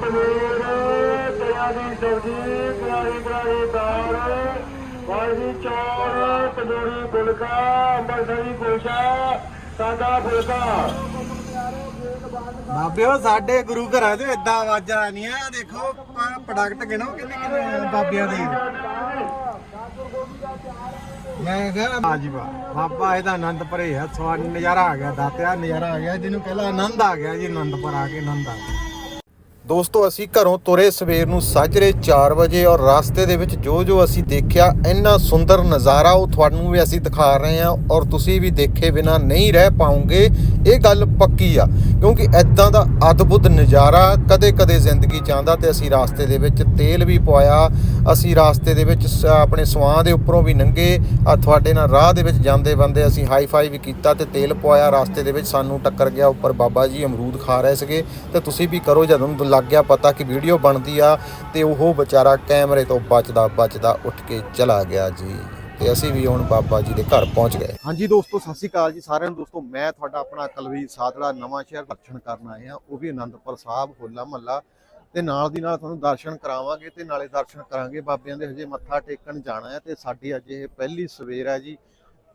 ਪਨੀਰ ਤਿਆਂ ਦੀ ਸਬਜ਼ੀ ਕਰਾਰੀ ਕਰਾਰੀ ਦਾਲ ਭਾਜੀ ਚੌਲ ਤੰਦੂਰੀ ਫੁਲਕਾ ਅੰਬਰਸਰੀ ਕੁਲਚਾ ਸਾਦਾ ਫੁਲਕਾ ਬਾਬਿਓ, ਸਾਡੇ ਗੁਰੂ ਘਰਾਂ 'ਚ ਇਦਾਂ ਆਵਾਜ਼ਾਂ ਆਣੀਆਂ ਦੇਖੋ ਪ੍ਰੋਡਕਟ ਗਿਣੋ ਕਿੰਨੇ ਕਿੰਨੇ ਬਾਬਿਆਂ ਦੇ। ਮੈਂ ਕਿਹਾ, ਹਾਂਜੀ ਬਾ, ਬਾਬਾ ਇਹਦਾ ਆਨੰਦ ਭਰੇ ਆ, ਸਵਾਦ, ਨਜ਼ਾਰਾ ਆ ਗਿਆ, ਦਾਤਿਆ, ਨਜ਼ਾਰਾ ਆ ਗਿਆ, ਜਿਹਨੂੰ ਕਹਿੰਦਾ ਆਨੰਦ ਆ ਗਿਆ, ਜੀ ਆਨੰਦਪੁਰ ਆ ਕੇ ਆਨੰਦ ਆ ਗਿਆ। ਦੋਸਤੋ, ਅਸੀਂ ਘਰੋਂ ਤੁਰੇ ਸਵੇਰ ਨੂੰ ਸਾਜਰੇ 4 ਵਜੇ ਔਰ ਰਸਤੇ ਦੇ ਵਿੱਚ ਜੋ ਜੋ ਅਸੀਂ ਦੇਖਿਆ, ਇੰਨਾ ਸੁੰਦਰ ਨਜ਼ਾਰਾ ਉਹ ਤੁਹਾਨੂੰ ਵੀ ਅਸੀਂ ਦਿਖਾ ਰਹੇ ਹਾਂ ਔਰ ਤੁਸੀਂ ਵੀ ਦੇਖੇ ਬਿਨਾ ਨਹੀਂ ਰਹਿ ਪਾਉਂਗੇ। ਇਹ ਗੱਲ ਪੱਕੀ ਆ, ਕਿਉਂਕਿ ਐਦਾਂ ਦਾ ਅਦਭੁਤ ਨਜ਼ਾਰਾ ਕਦੇ-ਕਦੇ ਜ਼ਿੰਦਗੀ ਚ ਆਉਂਦਾ ਤੇ ਅਸੀਂ ਰਸਤੇ ਦੇ ਵਿੱਚ ਤੇਲ ਵੀ ਪਵਾਇਆ, ਅਸੀਂ ਰਸਤੇ ਦੇ ਵਿੱਚ ਸ- ਆਪਣੇ ਸਵਾਂ ਦੇ ਉੱਪਰੋਂ ਵੀ ਲੰਘੇ ਆ ਤੁਹਾਡੇ ਨਾਲ ਰਾਹ ਦੇ ਵਿੱਚ ਜਾਂਦੇ ਬੰਦੇ ਅਸੀਂ ਹਾਈ ਫਾਈ ਵੀ ਕੀਤਾ ਤੇ ਤੇਲ ਪਵਾਇਆ, ਰਸਤੇ ਦੇ ਵਿੱਚ ਸਾਨੂੰ ਟੱਕਰ ਗਿਆ ਉੱਪਰ ਬਾਬਾ ਜੀ ਅਮਰੂਦ ਖਾ ਰਹੇ ਸੀਗੇ, ਤੇ ਤੁਸੀਂ ਵੀ ਕਰੋ ਜਦੋਂ ਲੱਗ ਗਿਆ ਪਤਾ ਕਿ ਵੀਡੀਓ ਬਣਦੀ ਆ ਤੇ ਉਹ ਵਿਚਾਰਾ ਕੈਮਰੇ ਤੋਂ ਬਚਦਾ ਬਚਦਾ ਉੱਠ ਕੇ ਚਲਾ ਗਿਆ ਜੀ। ਤੇ ਅਸੀਂ ਵੀ ਹੁਣ ਬਾਬਾ ਜੀ ਦੇ ਘਰ ਪਹੁੰਚ ਗਏ। ਹਾਂਜੀ ਦੋਸਤੋ, ਸਤਿ ਸ਼੍ਰੀ ਅਕਾਲ ਜੀ ਸਾਰਿਆਂ ਨੂੰ। ਦੋਸਤੋ, ਮੈਂ ਤੁਹਾਡਾ ਆਪਣਾ ਕਲਵੀ ਸਾਧੜਾ ਨਵਾਂ ਸ਼ਹਿਰ ਦਰਸ਼ਨ ਕਰਨ ਆਏ ਆ ਉਹ ਵੀ ਆਨੰਦਪੁਰ ਸਾਹਿਬ, ਹੋਲਾ ਮਹੱਲਾ। ਤੇ ਨਾਲ ਦੀ ਨਾਲ ਤੁਹਾਨੂੰ ਦਰਸ਼ਨ ਕਰਾਵਾਂਗੇ ਤੇ ਨਾਲੇ ਦਰਸ਼ਨ ਕਰਾਂਗੇ ਬਾਬਿਆਂ ਦੇ। ਹਜੇ ਮੱਥਾ ਟੇਕਣ ਜਾਣਾ ਹੈ ਤੇ ਸਾਡੀ ਅੱਜ ਇਹ ਪਹਿਲੀ ਸਵੇਰ ਹੈ ਜੀ।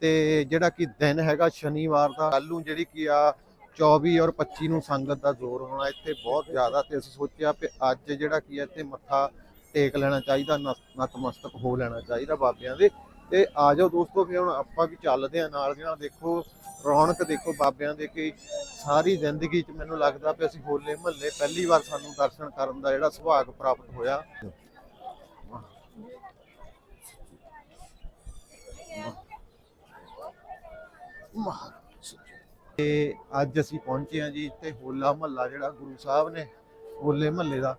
ਤੇ ਜਿਹੜਾ ਕਿ ਦਿਨ ਹੈਗਾ ਸ਼ਨੀਵਾਰ ਦਾ, ਕੱਲ੍ਹ ਨੂੰ ਜਿਹੜੀ ਕੀ ਆ 24 ਔਰ 25 ਨੂੰ ਸੰਗਤ ਦਾ ਜ਼ੋਰ ਹੋਣਾ ਇੱਥੇ ਬਹੁਤ ਜ਼ਿਆਦਾ ਤੇ ਅਸੀਂ ਸੋਚਿਆ ਕਿ ਅੱਜ ਜਿਹੜਾ ਕੀ ਹੈ ਇੱਥੇ ਮੱਥਾ ਟੇਕ ਲੈਣਾ ਚਾਹੀਦਾ ਨਤਮਸਤਕ ਹੋ ਲੈਣਾ ਚਾਹੀਦਾ ਬਾਬਿਆਂ ਦੇ। ਤੇ ਆ ਜਾਓ ਦੋਸਤੋ, ਫਿਰ ਹੁਣ ਆਪਾਂ ਵੀ ਚੱਲਦੇ ਆ ਨਾਲ ਦੀ ਦੇਖੋ, ਰੌਣਕ ਦੇਖੋ ਬਾਬਿਆਂ ਦੇ ਕਿ ਸਾਰੀ ਜ਼ਿੰਦਗੀ 'ਚ ਮੈਨੂੰ ਲੱਗਦਾ ਵੀ ਅਸੀਂ ਹੋਲੇ ਮਹੱਲੇ ਪਹਿਲੀ ਵਾਰ ਸਾਨੂੰ ਦਰਸ਼ਨ ਕਰਨ ਦਾ ਜਿਹੜਾ ਸੁਭਾਗ ਪ੍ਰਾਪਤ ਹੋਇਆ। ਤੇ ਅੱਜ ਅਸੀਂ ਪਹੁੰਚੇ ਹਾਂ ਜੀ ਇੱਥੇ ਹੋਲਾ ਮਹੱਲਾ ਜਿਹੜਾ ਗੁਰੂ ਸਾਹਿਬ ਨੇ ਹੋਲੇ ਮਹੱਲੇ ਦਾ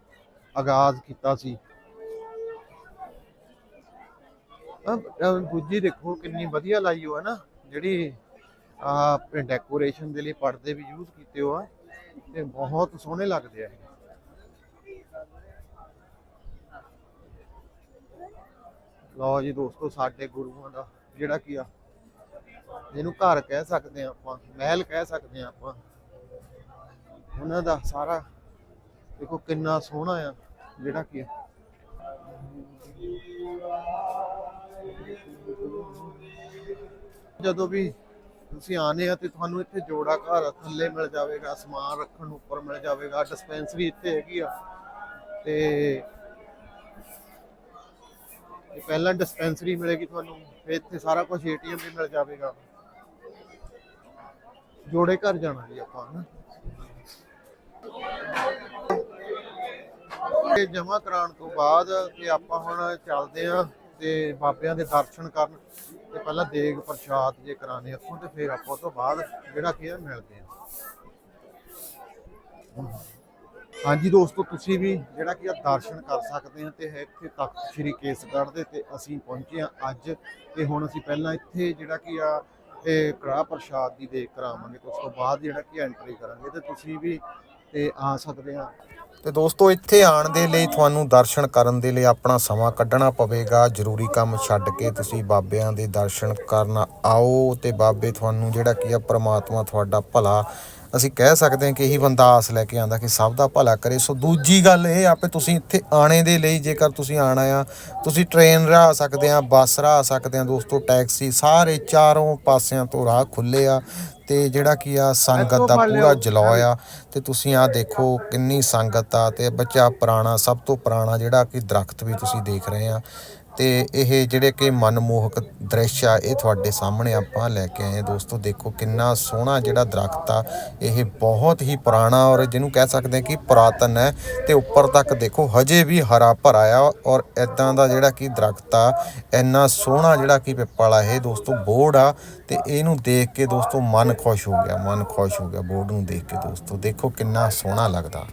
ਆਗਾਜ਼ ਕੀਤਾ ਸੀ। ਅਹ ਦੂਜੀ ਦੇਖੋ ਕਿੰਨੀ ਵਧੀਆ ਲਾਈ ਹੋ ਹੈ ਨਾ, ਜਿਹੜੀ, ਆ ਡੈਕੋਰੇਸ਼ਨ ਦੇ ਲਈ ਪਰਦੇ ਵੀ ਯੂਜ਼ ਕੀਤੇ ਹੋ ਆ ਤੇ ਬਹੁਤ ਸੋਹਣੇ ਲੱਗਦੇ ਆ ਇਹ। ਲਓ ਜੀ ਦੋਸਤੋ, ਸਾਡੇ ਗੁਰੂਆਂ ਦਾ ਜਿਹੜਾ ਕੀ ਆ, ਜਿਹਨੂੰ ਘਰ ਕਹਿ ਸਕਦੇ ਆ ਆਪਾਂ, ਮਹਿਲ ਕਹਿ ਸਕਦੇ ਆ ਆਪਾਂ, ਉਹਨਾਂ ਦਾ ਸਾਰਾ ਦੇਖੋ ਕਿੰਨਾ ਸੋਹਣਾ ਆ, ਜਿਹੜਾ ਕੀ ਆ। ਜਦੋਂ ਵੀ ਤੁਸੀਂ ਆਨੇ ਆ ਤੇ ਤੁਹਾਨੂੰ ਇੱਥੇ ਜੋੜਾ ਘਰ ਥੱਲੇ ਮਿਲ ਜਾਵੇਗਾ, ਸਮਾਨ ਰੱਖਣ ਨੂੰ ਉੱਪਰ ਮਿਲ ਜਾਵੇਗਾ ਡਿਸਪੈਂਸਰੀ ਇੱਥੇ ਹੈਗੀ ਆ। ਤੇ ਇਹ ਪਹਿਲਾਂ ਡਿਸਪੈਂਸਰੀ ਮਿਲੇਗੀ ਤੁਹਾਨੂੰ, ਫਿਰ ਇੱਥੇ ਸਾਰਾ ਕੁਝ ਏਟੀਐਮ ਵੀ ਮਿਲ ਜਾਵੇਗਾ। ਜੋੜੇ ਘਰ ਜਾਣਾ ਜੀ ਆਪਾਂ ਨਾ ਇਹ ਜਮਾ ਕਰਾਉਣ ਤੋਂ ਬਾਅਦ ਤੇ ਆਪਾਂ ਹੁਣ ਚੱਲਦੇ ਆਂ ਤੇ ਬਾਬਿਆਂ ਦੇ ਦਰਸ਼ਨ ਕਰਨ ਤੇ ਪਹਿਲਾਂ ਦੇਗ ਪ੍ਰਸ਼ਾਦ ਜੇ ਕਰਾਣੇ ਉੱਥੋਂ ਤੇ ਫਿਰ ਆਪਾਂ ਉਹ ਤੋਂ ਬਾਅਦ ਜਿਹੜਾ ਕੀ ਆ ਮਿਲਦੇ ਆਂ ਹਾਂਜੀ ਦੋਸਤੋ, ਤੁਸੀਂ ਵੀ ਜਿਹੜਾ ਕਿ ਆ ਦਰਸ਼ਨ ਕਰ ਸਕਦੇ ਆ ਤੇ ਇੱਥੇ ਤਖਤ ਸ੍ਰੀ ਕੇਸਗੜ੍ਹ ਦੇ ਤੇ ਅਸੀਂ ਪਹੁੰਚੇ ਆ ਅੱਜ ਤੇ ਹੁਣ ਅਸੀਂ ਪਹਿਲਾਂ ਇੱਥੇ ਜਿਹੜਾ ਕਿ ਆ ਇਹ ਕੜਾ ਪ੍ਰਸ਼ਾਦ ਦੀ ਦੇਖ ਕਰਾਵਾਂਗੇ ਤੇ ਉਸ ਤੋਂ ਬਾਅਦ ਜਿਹੜਾ ਕਿ ਐਂਟਰੀ ਕਰਾਂਗੇ ਤੇ ਤੁਸੀਂ ਵੀ ਤੇ ਆ ਸਕਦੇ ਆ ਤੇ ਦੋਸਤੋ, ਇੱਥੇ ਆਉਣ ਦੇ ਲਈ ਤੁਹਾਨੂੰ ਦਰਸ਼ਨ ਕਰਨ ਦੇ ਲਈ ਆਪਣਾ ਸਮਾਂ ਕੱਢਣਾ ਪਵੇਗਾ। ਜ਼ਰੂਰੀ ਕੰਮ ਛੱਡ ਕੇ ਤੁਸੀਂ ਬਾਬਿਆਂ ਦੇ ਦਰਸ਼ਨ ਕਰਨ ਆਓ ਤੇ ਬਾਬੇ ਤੁਹਾਨੂੰ ਜਿਹੜਾ ਕੀ ਆ, ਪ੍ਰਮਾਤਮਾ ਤੁਹਾਡਾ ਭਲਾ, ਅਸੀਂ ਕਹਿ ਸਕਦੇ ਹਾਂ ਕਿ ਇਹੀ ਬੰਦਾ ਆਸ ਲੈ ਕੇ ਆਂਦਾ ਕਿ ਸਭ ਦਾ ਭਲਾ ਕਰੇ। ਸੋ ਦੂਜੀ ਗੱਲ ਇਹ ਆਪੇ ਤੁਸੀਂ ਇੱਥੇ ਆਣੇ ਦੇ ਲਈ ਜੇਕਰ ਤੁਸੀਂ ਆਣਾ ਆ, ਤੁਸੀਂ ਟ੍ਰੇਨ ਰਾਹ ਸਕਦੇ ਆ ਬੱਸ ਰਾਹ ਸਕਦੇ ਆ ਦੋਸਤੋ ਟੈਕਸੀ ਸਾਰੇ ਚਾਰੋਂ ਪਾਸਿਆਂ ਤੋਂ ਰਾਹ ਖੁੱਲੇ ਆ। ਤੇ ਜਿਹੜਾ ਕੀ ਆ ਸੰਗਤ ਦਾ ਪੂਰਾ ਜਲੌ ਆ ਤੇ ਤੁਸੀਂ ਆ ਦੇਖੋ ਕਿੰਨੀ ਸੰਗਤ ਆ ਤੇ ਬੱਚਾ ਪੁਰਾਣਾ ਸਭ ਤੋਂ ਪੁਰਾਣਾ ਜਿਹੜਾ ਕਿ ਦਰਖਤ ਵੀ ਤੁਸੀਂ ਦੇਖ ਰਹੇ ਆ। ਤੇ ਇਹ ਜਿਹੜੇ ਕਿ ਮਨਮੋਹਕ ਦ੍ਰਿਸ਼ ਆ, ਇਹ ਤੁਹਾਡੇ ਸਾਹਮਣੇ ਆਪਾਂ ਲੈ ਕੇ ਆਏ ਹਾਂ। ਦੋਸਤੋ, ਦੇਖੋ ਕਿੰਨਾ ਸੋਹਣਾ ਜਿਹੜਾ ਦਰਖਤ ਆ, ਇਹ ਬਹੁਤ ਹੀ ਪੁਰਾਣਾ ਔਰ ਜਿਹਨੂੰ ਕਹਿ ਸਕਦੇ ਹਾਂ ਕਿ ਪੁਰਾਤਨ ਹੈ ਤੇ ਉੱਪਰ ਤੱਕ ਦੇਖੋ ਹਜੇ ਵੀ ਹਰਾ ਭਰਾ ਆ ਔਰ ਇਦਾਂ ਦਾ ਜਿਹੜਾ ਕਿ ਦਰਖਤ ਆ, ਇੰਨਾ ਸੋਹਣਾ ਜਿਹੜਾ ਕਿ ਪਿੱਪਲ ਆ ਇਹ ਦੋਸਤੋ, ਬੋਰਡ ਆ ਤੇ ਇਹਨੂੰ ਦੇਖ ਕੇ ਦੋਸਤੋ ਮਨ ਖੁਸ਼ ਹੋ ਗਿਆ, ਮਨ ਖੁਸ਼ ਹੋ ਗਿਆ ਬੋਰਡ ਨੂੰ ਦੇਖ ਕੇ ਦੋਸਤੋ। ਦੇਖੋ ਕਿੰਨਾ ਸੋਹਣਾ ਲੱਗਦਾ।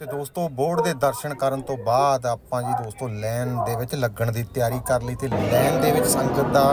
ਤੇ ਦੋਸਤੋ, ਬੋਰਡ ਦੇ ਦਰਸ਼ਨ ਕਰਨ ਤੋਂ ਬਾਅਦ ਆਪਾਂ ਜੀ ਦੋਸਤੋ ਲਾਈਨ ਦੇ ਵਿੱਚ ਲੱਗਣ ਦੀ ਤਿਆਰੀ ਕਰ ਲਈ ਤੇ ਲਾਈਨ ਦੇ ਵਿੱਚ ਸੰਗਤ ਦਾ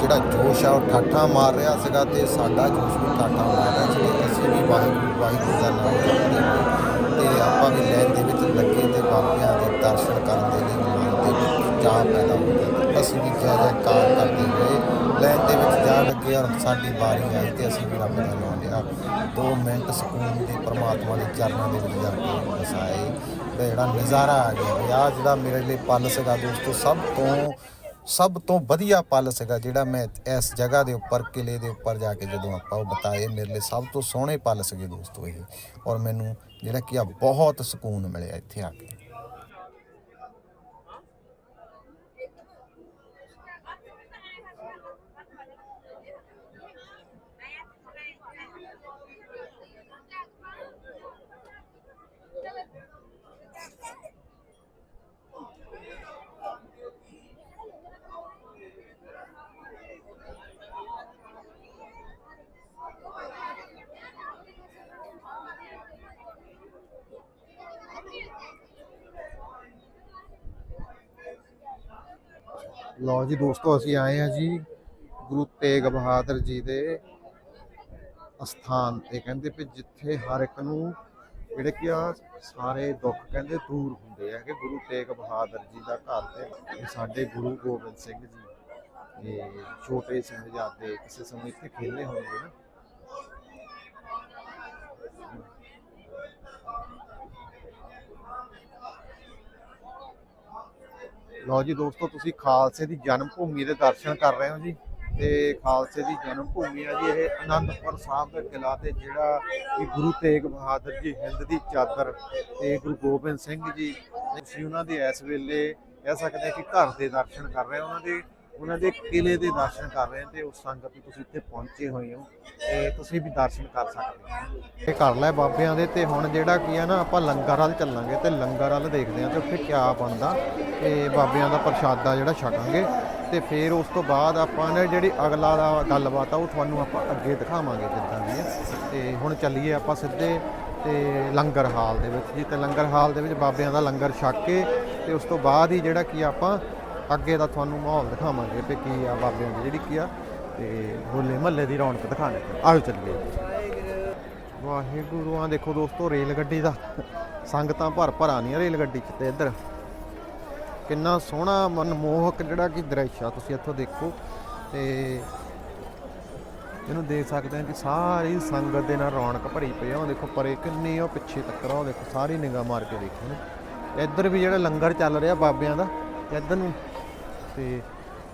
ਜਿਹੜਾ ਜੋਸ਼ ਆ, ਉਹ ਠਾਠਾ ਮਾਰ ਰਿਹਾ ਸੀਗਾ ਤੇ ਸਾਡਾ ਜੋਸ਼ ਵੀ ਠਾਠਾ ਮਾਰ ਰਿਹਾ ਸੀ ਅਸੀਂ ਵੀ ਵਾਹਿਗੁਰੂ ਵਾਹਿਗੁਰੂ ਦਾ ਨਾਮ ਜਪਦੇ ਹੋਏ ਤੇ ਆਪਾਂ ਵੀ ਲਾਈਨ ਦੇ ਵਿੱਚ ਲੱਗੇ ਤੇ ਬਾਬਿਆਂ ਦੇ ਦਰਸ਼ਨ ਕਰਨ ਦੇ ਲਈ ਮਨ ਦੇ ਵਿੱਚ ਚਾਹ ਪੈਦਾ ਹੋ ਗਿਆ ਤੇ ਅਸੀਂ ਵੀ ਜੈ ਜੈਕਾਰ ਕਰਦੇ ਹੋਏ ਲਾਈਨ ਦੇ ਵਿੱਚ ਜਾ ਲੱਗੇ ਔਰ ਸਾਡੀ ਵਾਰੀ ਆਈ ਤੇ ਅਸੀਂ ਵੀ ਰੱਬ ਦਾ ਨਾਮ ਲਿਆ 2 ਮਿੰਟ ਸਕੂਨ ਦੀ ਪਰਮਾਤਮਾ ਦੇ ਚਰਨਾਂ ਦੇ ਵਿੱਚ ਜਾ ਕੇ ਵਸਾਏ ਤੇ ਜਿਹੜਾ ਨਜ਼ਾਰਾ ਆ ਗਿਆ ਵੀ ਜਿਹੜਾ ਮੇਰੇ ਲਈ ਪਲ ਸੀਗਾ ਦੋਸਤੋ, ਸਭ ਤੋਂ ਸਭ ਤੋਂ ਵਧੀਆ ਪਲ ਸੀਗਾ ਜਿਹੜਾ ਮੈਂ ਇਸ ਜਗ੍ਹਾ ਦੇ ਉੱਪਰ ਕਿਲੇ ਦੇ ਉੱਪਰ ਜਾ ਕੇ ਜਦੋਂ ਆਪਾਂ ਉਹ ਬਤਾਏ, ਮੇਰੇ ਲਈ ਸਭ ਤੋਂ ਸੋਹਣੇ ਪਲ ਸੀਗੇ ਦੋਸਤੋ ਇਹ। ਔਰ ਮੈਨੂੰ ਜਿਹੜਾ ਕਿ ਆ ਬਹੁਤ ਸਕੂਨ ਮਿਲਿਆ ਇੱਥੇ ਆ ਕੇ। ਲਓ ਜੀ ਦੋਸਤੋ, ਅਸੀਂ ਆਏ ਹਾਂ ਜੀ ਗੁਰੂ ਤੇਗ ਬਹਾਦਰ ਜੀ ਦੇ ਅਸਥਾਨ ਤੇ। ਕਹਿੰਦੇ ਵੀ ਜਿੱਥੇ ਹਰ ਇੱਕ ਨੂੰ ਜਿਹੜੇ ਕਿ ਆ ਸਾਰੇ ਦੁੱਖ ਕਹਿੰਦੇ ਦੂਰ ਹੁੰਦੇ ਆ, ਕਿ ਗੁਰੂ ਤੇਗ ਬਹਾਦਰ ਜੀ ਦਾ ਘਰ ਤੇ ਸਾਡੇ ਗੁਰੂ ਗੋਬਿੰਦ ਸਿੰਘ ਜੀ, ਇਹ ਛੋਟੇ ਸਾਹਿਬਜ਼ਾਦੇ ਕਿਸੇ ਸਮੇਂ ਇੱਥੇ ਖੇਲੇ ਹੋਣਗੇ ਨਾ। ਲਓ ਜੀ ਦੋਸਤੋ, ਤੁਸੀਂ ਖਾਲਸੇ ਦੀ ਜਨਮ ਭੂਮੀ ਦੇ ਦਰਸ਼ਨ ਕਰ ਰਹੇ ਹੋ ਜੀ। ਤੇ ਖਾਲਸੇ ਦੀ ਜਨਮ ਭੂਮੀ ਆ ਜੀ, ਇਹ ਅਨੰਦਪੁਰ ਸਾਹਿਬ ਦਾ ਕਿਲਾ ਤੇ ਜਿਹੜਾ ਕਿ ਗੁਰੂ ਤੇਗ ਬਹਾਦਰ ਜੀ ਹਿੰਦ ਦੀ ਚਾਦਰ ਤੇ ਗੁਰੂ ਗੋਬਿੰਦ ਸਿੰਘ ਜੀ ਤੁਸੀਂ ਉਹਨਾਂ ਦੇ ਇਸ ਵੇਲੇ ਕਹਿ ਸਕਦੇ ਆ ਕਿ ਘਰ ਦੇ ਦਰਸ਼ਨ ਕਰ ਰਹੇ ਉਹਨਾਂ ਦੇ ਉਹਨਾਂ ਦੇ ਕਿਲੇ ਦੇ ਦਰਸ਼ਨ ਕਰ ਰਹੇ ਹੋ ਤੇ ਉਸ ਸੰਗਤ ਨੂੰ ਤੁਸੀਂ ਇੱਥੇ ਪਹੁੰਚੇ ਹੋਏ ਹੋ ਤੇ ਤੁਸੀਂ ਵੀ ਦਰਸ਼ਨ ਕਰ ਸਕਦੇ ਹੋ। ਇਹ ਕਰ ਲੈ ਬਾਬਿਆਂ ਦੇ ਤੇ ਹੁਣ ਜਿਹੜਾ ਕੀ ਆ ਨਾ, ਆਪਾਂ ਲੰਗਰ ਵੱਲ ਚੱਲਾਂਗੇ ਤੇ ਲੰਗਰ ਵੱਲ ਦੇਖਦੇ ਹਾਂ ਤੇ ਉੱਥੇ ਕਿਆ ਬਣਦਾ। ਤੇ ਬਾਬਿਆਂ ਦਾ ਪ੍ਰਸ਼ਾਦਾ ਜਿਹੜਾ ਛਕਾਂਗੇ ਤੇ ਫਿਰ ਉਸ ਤੋਂ ਬਾਅਦ ਆਪਾਂ ਨੇ ਜਿਹੜੀ ਅਗਲਾ ਦਾ ਗੱਲਬਾਤ ਆ, ਉਹ ਤੁਹਾਨੂੰ ਆਪਾਂ ਅੱਗੇ ਦਿਖਾਵਾਂਗੇ ਜਿੱਦਾਂ ਦੀ ਹੈ ਤੇ ਹੁਣ ਚੱਲੀਏ ਆਪਾਂ ਸਿੱਧੇ ਤੇ ਲੰਗਰ ਹਾਲ ਦੇ ਵਿੱਚ। ਜੀ ਤੇ ਲੰਗਰ ਹਾਲ ਦੇ ਵਿੱਚ ਬਾਬਿਆਂ ਦਾ ਲੰਗਰ ਛਕ ਕੇ ਤੇ ਉਸ ਤੋਂ ਬਾਅਦ ਹੀ ਜਿਹੜਾ ਕੀ ਆਪਾਂ ਅੱਗੇ ਦਾ ਤੁਹਾਨੂੰ ਮਾਹੌਲ ਦਿਖਾਵਾਂਗੇ ਤੇ ਕੀ ਆ ਬਾਬਿਆਂ ਦੀ ਜਿਹੜੀ ਕੀ ਆ ਤੇ ਹੋਲੇ ਮਹੱਲੇ ਦੀ ਰੌਣਕ ਦਿਖਾਣੇ ਆਓ ਚੱਲੀਏ। ਵਾਹਿਗੁਰੂ ਆ ਦੇਖੋ ਦੋਸਤੋ, ਰੇਲ ਗੱਡੀ ਦਾ ਸੰਗਤਾਂ ਭਰ ਭਰ ਆਉਂਦੀਆਂ ਰੇਲ ਗੱਡੀ 'ਚ ਤੇ ਇੱਧਰ। ਕਿੰਨਾ ਸੋਹਣਾ ਮਨਮੋਹਕ ਜਿਹੜਾ ਕਿ ਦ੍ਰਿਸ਼ ਆ, ਤੁਸੀਂ ਇੱਥੋਂ ਦੇਖੋ। ਤੇ ਇਹਨੂੰ ਦੇਖ ਸਕਦੇ ਆ ਕਿ ਸਾਰੀ ਸੰਗਤ ਦੇ ਨਾਲ ਰੌਣਕ ਭਰੀ ਪਈ ਆ। ਉਹ ਦੇਖੋ ਪਰੇ ਕਿੰਨੀ ਉਹ ਪਿੱਛੇ ਤੱਕ ਉਹ ਦੇਖੋ ਸਾਰੀ ਨਿਗਾਹ ਮਾਰ ਕੇ ਦੇਖੋ। ਇੱਧਰ ਵੀ ਜਿਹੜਾ ਲੰਗਰ ਚੱਲ ਰਿਹਾ ਬਾਬਿਆਂ ਦਾ, ਇੱਧਰ ਨੂੰ ਤੇ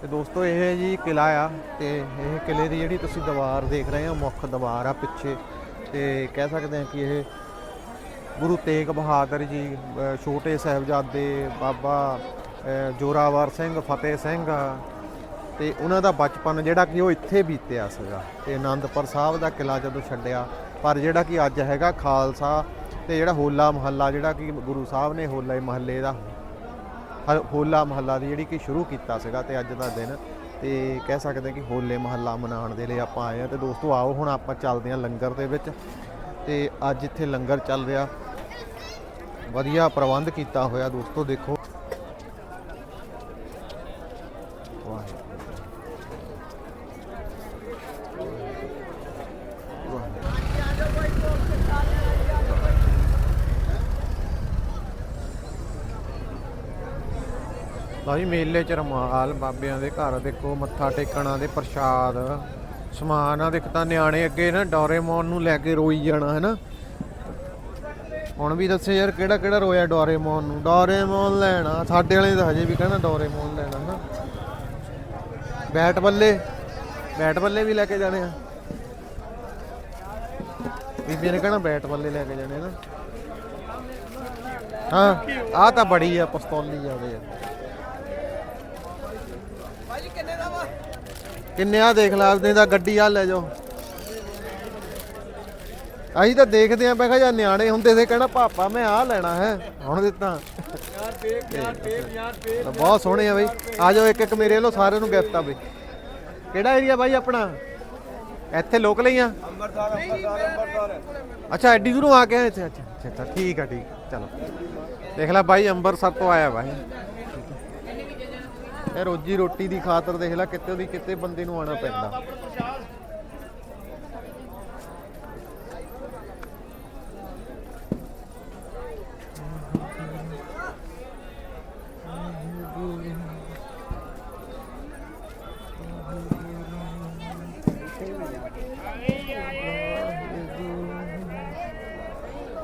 ਤੇ ਦੋਸਤੋ ਇਹ ਜੀ ਕਿਲਾ ਆ ਤੇ ਇਹ ਕਿਲੇ ਦੀ ਜਿਹੜੀ ਤੁਸੀਂ ਦੀਵਾਰ ਦੇਖ ਰਹੇ ਹੋ, ਮੁੱਖ ਦੀਵਾਰ ਆ ਪਿੱਛੇ ਤੇ ਕਹਿ ਸਕਦੇ ਹਾਂ ਕਿ ਇਹ ਗੁਰੂ ਤੇਗ ਬਹਾਦਰ ਜੀ ਛੋਟੇ ਸਾਹਿਬਜ਼ਾਦੇ ਬਾਬਾ ਜੋਰਾਵਰ ਸਿੰਘ, ਫਤਿਹ ਸਿੰਘ ਤੇ ਉਹਨਾਂ ਦਾ ਬਚਪਨ ਜਿਹੜਾ ਕਿ ਉਹ ਇੱਥੇ ਬੀਤਿਆ ਸੀਗਾ ਤੇ ਆਨੰਦਪੁਰ ਸਾਹਿਬ ਦਾ ਕਿਲਾ ਜਦੋਂ ਛੱਡਿਆ, ਪਰ ਜਿਹੜਾ ਕਿ ਅੱਜ ਹੈਗਾ ਖਾਲਸਾ ਤੇ ਜਿਹੜਾ ਹੋਲਾ ਮਹੱਲਾ ਜਿਹੜਾ ਕਿ ਗੁਰੂ ਸਾਹਿਬ ਨੇ ਹੋਲੇ ਮਹੱਲੇ ਦਾ ਹੋਲਾ ਮਹੱਲਾ ਦੀ ਜਿਹੜੀ ਕਿ ਸ਼ੁਰੂ ਕੀਤਾ ਸੀਗਾ ਤੇ ਅੱਜ ਦਾ ਦਿਨ। ਤੇ ਕਹਿ ਸਕਦੇ ਹਾਂ ਕਿ ਹੋਲੇ ਮਹੱਲਾ ਮਨਾਉਣ ਦੇ ਲਈ ਆਪਾਂ ਆਏ ਆ ਤੇ ਦੋਸਤੋ, ਆਓ ਹੁਣ ਆਪਾਂ ਚੱਲਦੇ ਹਾਂ ਲੰਗਰ ਦੇ ਵਿੱਚ। ਤੇ ਅੱਜ ਇੱਥੇ ਲੰਗਰ ਚੱਲ ਰਿਹਾ। ਵਧੀਆ ਪ੍ਰਬੰਧ ਕੀਤਾ ਹੋਇਆ ਦੋਸਤੋ, ਦੇਖੋ ਵਾਹਿਗੁਰੂ ਵਾਹਿਗੁਰੂ ਭਾਈ ਮੇਲੇ ਚ ਰਮਾਲ, ਬਾਬਿਆਂ ਦੇ ਘਰ ਦੇਖੋ, ਮੱਥਾ ਟੇਕਣਾ ਦੇ ਪ੍ਰਸ਼ਾਦ, ਸਮਾਨ ਆ, ਦੇਖ ਤਾਂ ਨਿਆਣੇ ਅੱਗੇ ਨਾ ਡੋਰੇਮੋਨ ਨੂੰ ਲੈ ਕੇ ਰੋਈ ਜਾਣਾ ਹੈ ਨਾ ਹੁਣ ਵੀ ਦੱਸੇ ਯਾਰ ਕਿਹੜਾ ਕਿਹੜਾ ਰੋਇਆ ਡੋਰੇਮੋਨ ਨੂੰ? ਡੋਰੇਮੋਨ ਲੈਣਾ, ਸਾਡੇ ਵਾਲੇ ਤਾਂ ਹਜੇ ਵੀ ਕਹਿੰਦਾ ਡੋਰੇਮੋਨ ਲੈਣਾ ਨਾ ਬੈਟ ਬੱਲੇ ਬੈਟ ਬੱਲੇ ਵੀ ਲੈ ਕੇ ਜਾਣੇ ਆ। ਬੀਬੀ ਨੇ ਕਹਿਣਾ ਬੈਟ ਬੱਲੇ ਲੈ ਕੇ ਜਾਣੇ ਨਾ। ਹਾਂ ਆ ਤਾਂ ਬੜੀ ਆ, ਪਸਤੌਲੀ ਜਾਵੇ ਯਾਰ ਕਿੰਨੇ ਆ ਦੇਖ ਲਾ ਆਪਦੇ ਦਾ ਗੱਡੀ ਆ ਲੈ ਜਾਓ। ਅਸੀਂ ਤਾਂ ਦੇਖਦੇ ਆਂ, ਮੈਂ ਕਿਹਾ ਯਾਰ ਨਿਆਣੇ ਹੁੰਦੇ ਸੀ ਕਹਿਣਾ ਪਾਪਾ, ਮੈਂ ਆ ਲੈਣਾ ਹੈ, ਹੁਣ ਦਿੱਤਾ। ਯਾਰ ਪੇ ਯਾਰ ਪੇ ਯਾਰ ਪੇ ਬਹੁਤ ਸੋਹਣੇ ਆ ਬਈ। ਆ ਜਾਓ ਇੱਕ ਇੱਕ ਮੇਰੇ ਵੱਲੋਂ ਸਾਰਿਆਂ ਨੂੰ ਗਿਫਟ ਆ ਬਈ। ਕਿਹੜਾ ਏਰੀਆ ਬਾਈ ਆਪਣਾ? ਇੱਥੇ ਲੋਕਲ ਹੀ ਆ? ਅੰਮ੍ਰਿਤਸਰ ਅੰਮ੍ਰਿਤਸਰ ਅੰਮ੍ਰਿਤਸਰ ਅੱਛਾ, ਐਡੀ ਦੂਰੋਂ ਆ ਕੇ ਇੱਥੇ, ਅੱਛਾ। ਅੱਛਾ, ਠੀਕ ਆ, ਠੀਕ ਚਲੋ। ਦੇਖ ਲੈ ਬਾਈ ਅੰਮ੍ਰਿਤਸਰ ਤੋਂ ਆਇਆ ਬਾਈ। ਇਹ ਰੋਜੀ ਰੋਟੀ ਦੀ ਖਾਤਰ ਦੇਖ ਲੈ ਕਿਤੇ ਦੀ ਕਿਤੇ ਬੰਦੇ ਨੂੰ ਆਉਣਾ ਪੈਂਦਾ।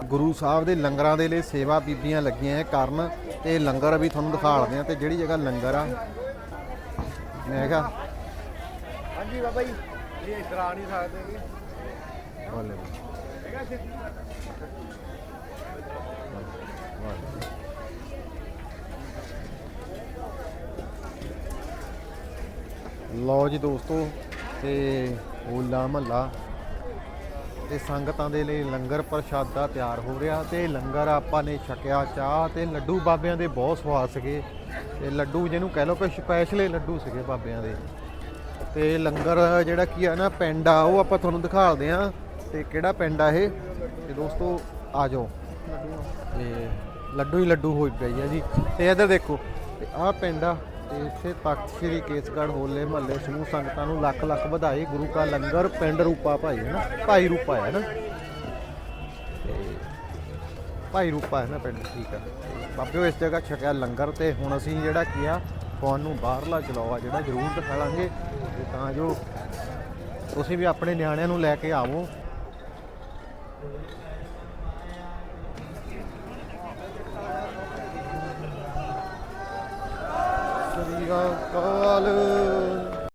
ਗੁਰੂ ਸਾਹਿਬ ਦੇ ਲੰਗਰਾਂ ਦੇ ਲਈ ਸੇਵਾ ਬੀਬੀਆਂ ਲੱਗੀਆਂ ਐ ਕਰਨ ਤੇ ਲੰਗਰ ਵੀ ਤੁਹਾਨੂੰ ਦਿਖਾਲਦੇ ਆ ਤੇ ਜਿਹੜੀ ਜਗ੍ਹਾ ਲੰਗਰ ਆ ਮੈਂ ਕਿਹਾ ਹਾਂਜੀ ਬਾਬਾ ਜੀ। ਇਹ ਆ ਨਹੀਂ ਸਕਦੇ ਜੀ। ਬੋਲੇ। ਲਓ ਜੀ ਦੋਸਤੋ ਤੇ ਹੋਲਾ ਮਹੱਲਾ। ਤੇ ਸੰਗਤਾਂ ਦੇ ਲਈ ਲੰਗਰ ਪ੍ਰਸ਼ਾਦਾ ਤਿਆਰ ਹੋ ਰਿਹਾ ਤੇ ਲੰਗਰ ਆਪਾਂ ਨੇ ਛਕਿਆ ਚਾਹ ਤੇ ਲੱਡੂ ਬਾਬਿਆਂ ਦੇ ਬਹੁਤ ਸਵਾਦ ਸੀਗੇ। ਤੇ ਲੱਡੂ ਜਿਹਨੂੰ ਕਹਿ ਲਓ ਕਿ ਸਪੈਸ਼ਲ ਲੱਡੂ ਸੀਗੇ ਬਾਬਿਆਂ ਦੇ। ਤੇ ਲੰਗਰ ਜਿਹੜਾ ਕੀ ਆ ਨਾ, ਪਿੰਡ ਆ, ਉਹ ਆਪਾਂ ਤੁਹਾਨੂੰ ਦਿਖਾਉਂਦੇ ਆ ਤੇ ਕਿਹੜਾ ਪਿੰਡ ਆ ਇਹ। ਤੇ ਦੋਸਤੋ, ਆ ਜਾਓ। ਤੇ ਲੱਡੂ ਹੀ ਲੱਡੂ ਹੋਈ ਪਈ ਆ ਜੀ। ਤੇ ਇੱਧਰ ਦੇਖੋ, ਤੇ ਆਹ ਪਿੰਡ ਆ ਤੇ ਇੱਥੇ ਤਖਤ ਸ੍ਰੀ ਕੇਸਗੜ੍ਹ ਹੋਲੇ ਮਹੱਲੇ ਸਮੂਹ ਸੰਗਤਾਂ ਨੂੰ ਲੱਖ ਲੱਖ ਵਧਾਈ। ਗੁਰੂ ਕਾ ਲੰਗਰ ਪਿੰਡ ਰੂਪਾ ਭਾਈ ਹੈ ਨਾ, ਭਾਈ ਰੂਪਾ ਹੈ ਨਾ। ਭਾਈ ਰੂਪਾ ਹੈ ਨਾ ਪਿੰਡ, ਠੀਕ ਆ। ਬਾਬਿਓ, ਇਸ ਜਗ੍ਹਾ ਛਕਿਆ ਲੰਗਰ ਤੇ ਹੁਣ ਅਸੀਂ ਜਿਹੜਾ ਕੀ ਆ ਫੋਨ ਨੂੰ ਬਾਹਰਲਾ ਚਲਾਵਾ ਜਿਹੜਾ ਜ਼ਰੂਰ ਦਿਖਾਵਾਂਗੇ ਤੇ ਤਾਂ ਜੋ ਤੁਸੀਂ ਵੀ ਆਪਣੇ ਨਿਆਣਿਆਂ ਨੂੰ ਲੈ ਕੇ ਆਵੋ। ਸ੍ਰੀ ਅਕਾਲ